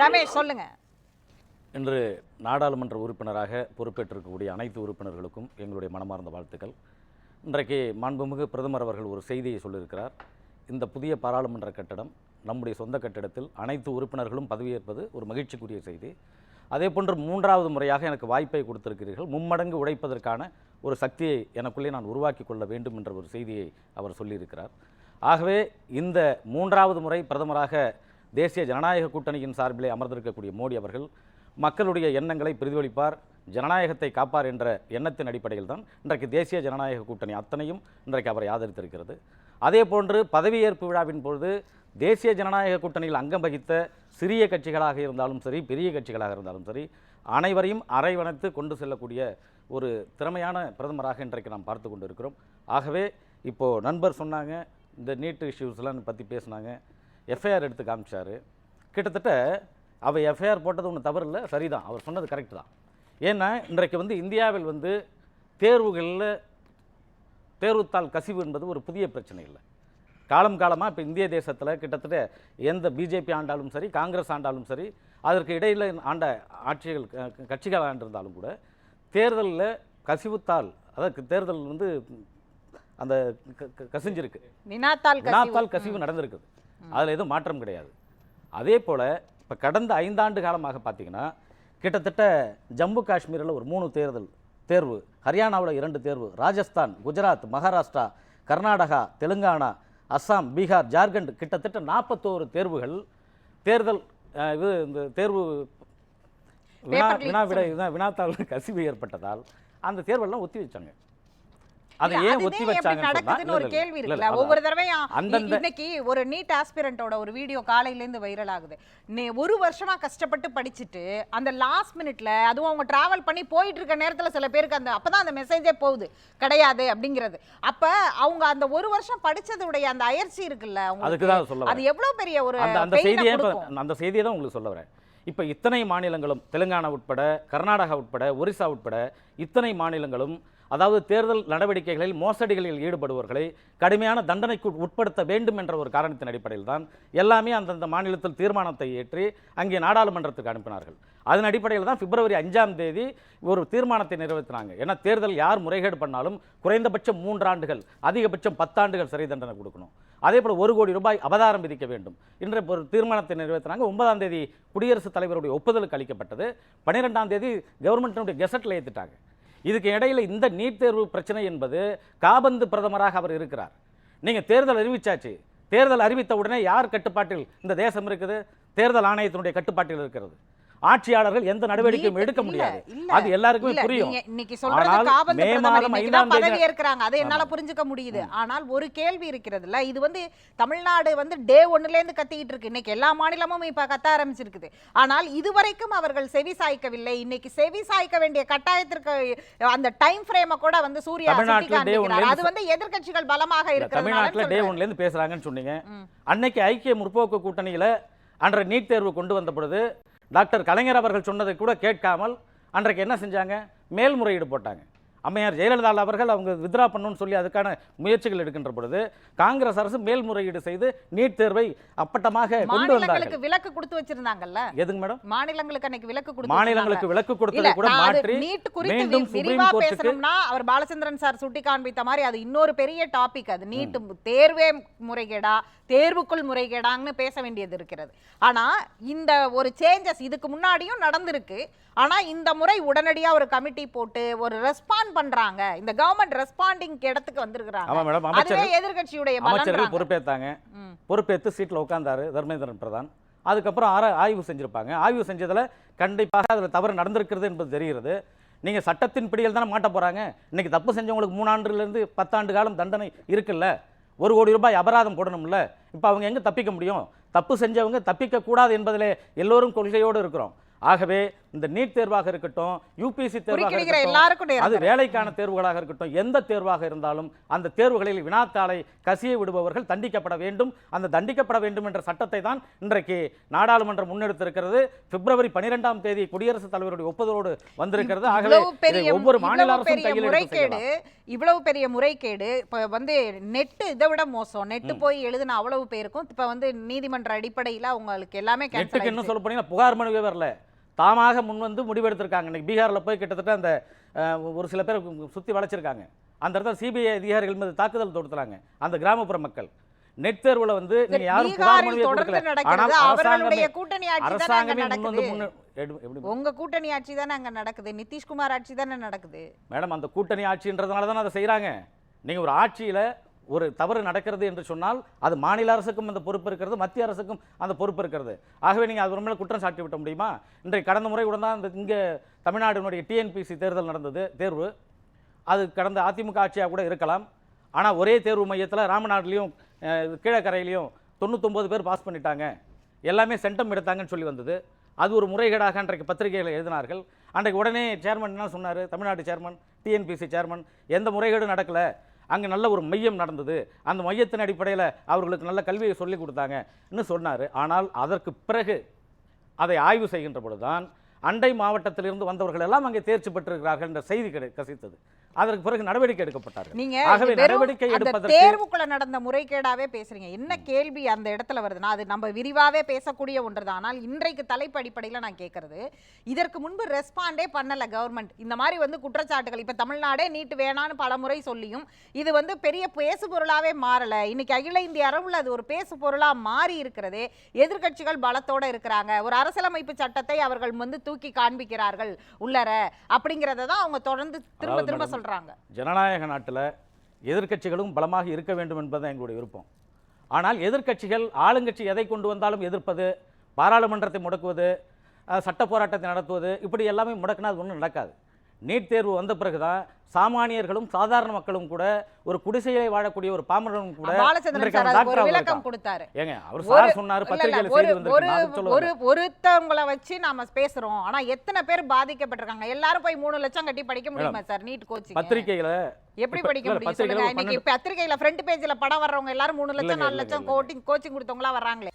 ரமேஷ் சொல்லுங்க. இன்று நாடாளுமன்ற உறுப்பினராக பொறுப்பேற்றிருக்கக்கூடிய அனைத்து உறுப்பினர்களுக்கும் எங்களுடைய மனமார்ந்த வாழ்த்துக்கள். இன்றைக்கு மாண்புமிகு பிரதமர் அவர்கள் ஒரு செய்தியை சொல்லியிருக்கிறார். இந்த புதிய பாராளுமன்ற கட்டடம் நம்முடைய சொந்த கட்டிடத்தில் அனைத்து உறுப்பினர்களும் பதவியேற்பது ஒரு மகிழ்ச்சிக்குரிய செய்தி. அதே போன்று மூன்றாவது முறையாக எனக்கு வாய்ப்பை கொடுத்திருக்கிறீர்கள். மும்மடங்கு உழைப்பதற்கான ஒரு சக்தியை எனக்குள்ளே நான் உருவாக்கி கொள்ள வேண்டும் என்ற ஒரு செய்தியை அவர் சொல்லியிருக்கிறார். ஆகவே இந்த மூன்றாவது முறை பிரதமராக தேசிய ஜனநாயக கூட்டணியின் சார்பிலே அமர்ந்திருக்கக்கூடிய மோடி அவர்கள் மக்களுடைய எண்ணங்களை பிரதிபலிப்பார் ஜனநாயகத்தை காப்பார் என்ற எண்ணத்தின் அடிப்படையில் தான் இன்றைக்கு தேசிய ஜனநாயக கூட்டணி அத்தனையும் இன்றைக்கு அவரை ஆதரித்திருக்கிறது. அதே போன்று பதவியேற்பு விழாவின் பொழுது தேசிய ஜனநாயக கூட்டணியில் அங்கம் வகித்த சிறிய கட்சிகளாக இருந்தாலும் சரி பெரிய கட்சிகளாக இருந்தாலும் சரி அனைவரையும் அரைவணைத்து கொண்டு செல்லக்கூடிய ஒரு திறமையான பிரதமராக இன்றைக்கு நாம் பார்த்து கொண்டு இருக்கிறோம் ஆகவே இப்போது நண்பர் சொன்னாங்க இந்த நீட் இஷ்யூஸ்லாம் பற்றி பேசுனாங்க. எஃப்ஐஆர் எடுத்து காமிச்சாரு. கிட்டத்தட்ட அவ எஃப்ஐஆர் போட்டது ஒன்றும் தவறு இல்லை சரிதான். அவர் சொன்னது கரெக்ட் தான். ஏன்னா இன்றைக்கு வந்து இந்தியாவில் வந்து தேர்வுகளில் தேர்வுத்தாள் கசிவு என்பது ஒரு புதிய பிரச்சனை இல்லை. காலம் காலமாக இப்போ இந்திய தேசத்தில் கிட்டத்தட்ட எந்த பிஜேபி ஆண்டாலும் சரி காங்கிரஸ் ஆண்டாலும் சரி அதற்கு இடையில் ஆண்ட ஆட்சிகள் கட்சிகள் ஆண்டிருந்தாலும் கூட தேர்தலில் கசிவுத்தாள் அதாவது தேர்தல் வந்து அந்த கசிஞ்சிருக்கு. வினாத்தால் கசிவு. நடந்திருக்குது. அதில் எதுவும் மாற்றம் கிடையாது. அதே போல் இப்போ கடந்த ஐந்தாண்டு காலமாக பார்த்தீங்கன்னா கிட்டத்தட்ட ஜம்மு காஷ்மீரில் ஒரு மூணு தேர்தல் தேர்வு ஹரியானாவில் இரண்டு தேர்வு ராஜஸ்தான் குஜராத் மகாராஷ்டிரா கர்நாடகா தெலுங்கானா அஸ்ஸாம் பீகார் ஜார்க்கண்ட் கிட்டத்தட்ட நாற்பத்தோரு தேர்வுகள் தேர்தல் இது இந்த தேர்வு வினா வினா விட வினாத்தாள் கசிவு ஏற்பட்டதால் அந்த தேர்வெல்லாம் ஒத்தி வச்சாங்க. அதை ஏன் ஒத்தி வச்சாங்கன்னு ஒரு கேள்வி இருக்குல்ல. ஒவ்வொரு. தடவையும் அந்தந்த இன்னைக்கு ஒரு நீட் ஆஸ்பிரண்டோட ஒரு வீடியோ காலையில இருந்து வைரல் ஆகுது. நே- ஒரு வருஷமா கஷ்டப்பட்டு படிச்சுட்டு அந்த லாஸ்ட் மினிட்ல அதுவும் அவங்க டிராவல் பண்ணி போயிட்டு இருக்க நேரத்துல சில பேருக்கு அந்த அப்பதான் அந்த மெசேஜே போகுது. கிடையாது அப்படிங்கிறது. அப்ப அவங்க அந்த ஒரு வருஷம் படிச்சதுடைய அந்த அயற்சி இருக்குல்ல அதுக்கு தான் சொல்ல அது எவ்வளவு பெரிய ஒரு அந்த செய்தியை. அந்த செய்தியை தான் உங்களுக்கு சொல்ல வரேன். இப்போ இத்தனை மாநிலங்களும் தெலுங்கானா உட்பட கர்நாடகா உட்பட ஒரிசா உட்பட இத்தனை மாநிலங்களும் அதாவது தேர்தல் நடவடிக்கைகளில் மோசடிகளில் ஈடுபடுபவர்களை கடுமையான தண்டனைக்கு உட்படுத்த வேண்டும் என்ற ஒரு காரணத்தின் அடிப்படையில் தான் எல்லாமே அந்தந்த மாநிலத்தில் தீர்மானத்தை ஏற்றி அங்கே நாடாளுமன்றத்துக்கு அனுப்பினார்கள். அதன் அடிப்படையில் தான் பிப்ரவரி அஞ்சாம் தேதி ஒரு தீர்மானத்தை நிறைவேற்றினாங்க. ஏன்னா தேர்தல் யார் முறைகேடு பண்ணாலும் குறைந்தபட்சம் மூன்றாண்டுகள் அதிகபட்சம் பத்தாண்டுகள் சிறை தண்டனை கொடுக்கணும். அதே போல் ஒரு கோடி ரூபாய் அபதாரம் விதிக்க வேண்டும். என்ற ஒரு தீர்மானத்தை நிறைவேற்றினாங்க. ஒன்பதாம் தேதி குடியரசுத் தலைவருடைய ஒப்புதலுக்கு அளிக்கப்பட்டது. பன்னிரெண்டாம் தேதி கவர்மெண்ட்டினுடைய கெசட்டில் ஏற்றுட்டாங்க இதுக்கு இடையில் இந்த நீட் தேர்வு பிரச்சனை என்பது காபந்து பிரதமராக அவர் இருக்கிறார். நீங்கள் தேர்தல் அறிவிச்சாச்சு. தேர்தல் அறிவித்த உடனே யார் கட்டுப்பாட்டில் இந்த தேசம் இருக்குது? தேர்தல் ஆணையத்தினுடைய கட்டுப்பாட்டில் இருக்கிறது. ஆட்சியாளர்கள் எந்த நடவடிக்கையும் நீட் எடுக்க முடியாது. அது எல்லாருக்குமே புரியும். இன்னைக்கு சொல்றது மே மாதம் ஐந்தாம் தேதி ஏற்கிறாங்க. அதை என்னால புரிஞ்சுக்க முடியுது. ஆனால் ஒரு கேள்வி இருக்கிறதுல இது வந்து தமிழ்நாடு வந்து டே ஒன்னுல இருந்து கத்திக்கிட்டு இருக்கு. இன்னைக்கு எல்லா மாநிலமும் இப்ப கத்த ஆரம்பிச்சிருக்குது. ஆனால் இதுவரைக்கும் அவர்கள் செவி சாய்க்கவில்லை. இன்னைக்கு செவி சாய்க்க வேண்டிய கட்டாயத்திற்கு அந்த டைம் ஃப்ரேம கூட வந்து சூர்யா. அது வந்து எதிர்க்கட்சிகள் பலமாக இல்ல, தமிழ்நாட்டுல டே ஒன்ல இருந்து பேசுறாங்கன்னு சொன்னீங்க. அன்னைக்கு ஐக்கிய முற்போக்கு கூட்டணியில அன்ற நீட் தேர்வு கொண்டு வந்த பொழுது டாக்டர் கலைஞர் அவர்கள் சொன்னதை கூட கேட்காமல் அன்றைக்கு என்ன செஞ்சாங்க? மேல்முறையீடு போட்டாங்க. அம்மையார் ஜெயலலிதா அவர்கள் அவங்க வித்ரா பண்ணணும்னு சொல்லி அதுக்கான முயற்சிகள் எடுக்கின்ற பொழுது காங்கிரஸ் அரசு மேல்முறையீடு செய்து நீட் தேர்வை அப்பட்டமாக கொண்டு வந்தார்கள். விலக்கு கொடுத்து வச்சிருந்தாங்கல்ல? எதுங்க மேடம்? மாநிலங்களுக்கு அன்னைக்கு விலக்கு கொடுத்து மாநிலங்களுக்கு விலக்கு கொடுத்ததை கூட மாற்றி நீட் குறித்து விரிவா பேசணும்னா அவர் பாலச்சந்திரன் சார் சுட்டி காண்பித்த மாதிரி அது இன்னொரு பெரிய டாபிக் அது. நீட் தேர்வே முறைகேடா தேர்வுக்குள் முறைகேடான்னு பேச வேண்டியது இருக்கிறது. ஆனா இந்த ஒரு சேஞ்சஸ் இதுக்கு முன்னாடியும் நடந்திருக்கு. ஆனா இந்த முறை உடனடியா ஒரு கமிட்டி போட்டு ஒரு ரெஸ்பாண்ட் பண்றாங்க. இந்த கவர்மெண்ட் ரெஸ்பாண்டிங் இடத்துக்கு வந்திருக்கிறாங்க. ஆமா மேடம் அதுவே அமைச்சர்கள் எதிர்க்கட்சியுடைய அமைச்சர்கள். பொறுப்பேற்றாங்க. பொறுப்பேற்று சீட்டில் உட்கார்ந்தாரு தர்மேந்திரன் பிரதான். அதுக்கப்புறம் ஆர ஆய்வு செஞ்சிருப்பாங்க. ஆய்வு செஞ்சதுல கண்டிப்பாக அதில் தவறு நடந்திருக்கிறது என்பது தெரிகிறது. நீங்க சட்டத்தின் பிடியில் தானே மாட்ட போறாங்க. இன்னைக்கு தப்பு செஞ்சவங்களுக்கு மூணாண்டுல இருந்து பத்தாண்டு காலம் தண்டனை இருக்குல்ல. ஒரு கோடி ரூபாய் அபராதம் போடணும்ல. இப்போ அவங்க எங்க தப்பிக்க முடியும்? தப்பு செஞ்சவங்க தப்பிக்க கூடாது என்பதிலே எல்லோரும் கொள்கையோடு இருக்கிறோம். ஆகவே இந்த நீட் தேர்வாக இருக்கட்டும் யூபிஎஸ்சி தேர்வாக இருக்கட்டும் அது வேலைக்கான தேர்வுகளாக இருக்கட்டும் எந்த தேர்வாக இருந்தாலும் அந்த தேர்வுகளில் வினாத்தாளை கசிய விடுபவர்கள் தண்டிக்கப்பட வேண்டும். அந்த தண்டிக்கப்பட வேண்டும் என்ற சட்டத்தை தான் இன்றைக்கு நாடாளுமன்றம் முன்னெடுத்திருக்கிறது. பிப்ரவரி பனிரெண்டாம் தேதி குடியரசுத் தலைவருடைய ஒப்புதலோடு வந்திருக்கிறது. ஆகவே ஒவ்வொரு மாநில அரசும் கையில் முறைகேடு. இவ்வளவு பெரிய முறைகேடு இப்ப வந்து நெட் இதை விட மோசம். நெட் போய் எழுதின அவ்வளவு பேருக்கும் இப்ப வந்து நீதிமன்ற அடிப்படையில அவங்களுக்கு எல்லாமே நெட்டுக்கு இன்னும். சொல்ல போனீங்கன்னா புகார் மனுவே வரல. தாமாக முன் வந்து முடிவெடுத்திருக்காங்க. இன்னைக்கு பீகார்ல போய் கிட்டத்தட்ட அந்த ஒரு சில பேர் சுத்தி வளைச்சிருக்காங்க. அந்த இடத்துல சிபிஐ அதிகாரிகள் மீது தாக்குதல் தொடுத்துறாங்க. அந்த கிராமப்புற மக்கள். நெட் தேர்வுல வந்து நீங்க யாரும் புகார் மனுவே கொடுக்கல. ஆனால் அரசாங்கமே கூட்டணி ஆட்சி தானே நடக்குது. உங்க கூட்டணி ஆட்சி தானே அங்க நடக்குது. நிதிஷ்குமார் ஆட்சி தானே நடக்குது. மேடம் அந்த கூட்டணி ஆட்சின்றதுனால தானே அதை செய்கிறாங்க நீங்கள் ஒரு ஆட்சியில் ஒரு தவறு நடக்கிறது என்று சொன்னால் அது மாநில அரசுக்கும் அந்த பொறுப்பு இருக்கிறது மத்திய அரசுக்கும் அந்த பொறுப்பு இருக்கிறது. ஆகவே நீங்கள் அது மேலே குற்றம் சாட்டி விட்ட முடியுமா? இன்றைக்கு கடந்த முறை கூட தான் இந்த இங்கே தமிழ்நாடுனுடைய டிஎன்பிசி தேர்தல் நடந்தது தேர்வு. அது கடந்த அதிமுக ஆட்சியாக கூட இருக்கலாம். ஆனால் ஒரே தேர்வு மையத்தில் ராமநாடுலேயும் கீழக்கரையிலையும் தொண்ணூத்தொம்பது பேர் பாஸ் பண்ணிட்டாங்க. எல்லாமே சென்டம் எடுத்தாங்கன்னு சொல்லி வந்தது. அது ஒரு முறைகேடாக அன்றைக்கு பத்திரிகையில் எழுதினார்கள். அன்றைக்கு உடனே சேர்மன் என்ன சொன்னார்? தமிழ்நாடு சேர்மன் டிஎன்பிசி சேர்மன் எந்த முறைகேடும் நடக்கலை. அங்கே நல்ல ஒரு மையம் நடந்தது. அந்த மையத்தின் அடிப்படையில் அவர்களுக்கு நல்ல கல்வியை சொல்லிக் கொடுத்தாங்கன்னு சொன்னார். ஆனால் அதற்கு பிறகு அதை ஆய்வு செய்கின்ற பொழுதுதான் அண்டை மாவட்டத்திலிருந்து வந்தவர்கள் எல்லாம் அங்கே தேர்ச்சி பெற்றிருக்கிறார்கள் என்ற செய்தி கிடை கசித்தது. அதற்கு பிறகு நடவடிக்கை எடுக்கப்பட்டார்கள். நீங்க நடவடிக்கை எடுப்பதற்கு தேர்வுக்குள்ள நடந்த முறைகேடாவே பேசுறீங்க. என்ன கேள்வி அந்த இடத்துல வருதுன்னா அது நம்ம விரிவாவே பேசக்கூடிய ஒன்றுதான். ஆனால் இன்றைக்கு தலைப்பு அடிப்படையில நான் கேட்கறது இதற்கு முன்பு ரெஸ்பாண்டே பண்ணல கவர்மெண்ட். இந்த மாதிரி வந்து குற்றச்சாட்டுகள் இப்ப தமிழ்நாடே நீட் வேணான்னு பல முறை சொல்லியும் இது வந்து பெரிய பேசு பொருளாவே மாறல. இன்னைக்கு அகில இந்திய அளவுல அது ஒரு பேசு பொருளா மாறி இருக்கிறதே எதிர்க்கட்சிகள் பலத்தோட இருக்கிறாங்க. ஒரு அரசியலமைப்பு சட்டத்தை அவர்கள் வந்து தூக்கி காண்பிக்கிறார்கள் உள்ளர அப்படிங்கறத தான் அவங்க தொடர்ந்து திரும்ப திரும்ப madam, சொல்றாங்க ஜனநாயக நாட்டில் எதிர்க்கட்சிகளும் பலமாக இருக்க வேண்டும் என்பதுதான் எங்களுடைய விருப்பம். ஆனால் எதிர்க்கட்சிகள் ஆளுங்கட்சி எதை கொண்டு வந்தாலும் எதிர்ப்பது பாராளுமன்றத்தை முடக்குவது சட்ட போராட்டத்தை நடத்துவது இப்படி எல்லாமே முடக்கினா அது ஒன்றும் நடக்காது. நீட் தேர்வு வந்த பிறகுதான் சாமானியர்களும் சாதாரண மக்களும் கூட ஒரு குடிசையிலே வாழக்கூடிய ஒரு பாமரனும் கூட விளக்கம். கொடுத்தாரு. ஏங்க அவர் சார் சொன்னாரு பத்திரிகையில ஒரு செய்தி வந்திருக்கு ஒருத்தவங்கள வச்சு நாம பேசுறோம். ஆனா எத்தனை பேர் பாதிக்கப்பட்டிருக்காங்க? எல்லாரும் போய் மூணு லட்சம் கட்டி படிக்க முடியுமா சார் நீட் கோச்சிங் பத்திரிகையில எப்படி படிக்க முடியும் இன்னைக்கு பத்திரிகையில ஃப்ரண்ட் பேஜ்ல படம் வர்றவங்க எல்லாரும் மூணு லட்சம் நாலு லட்சம். கோச்சிங் கோச்சிங் கொடுத்தவங்களா வர்றாங்களே.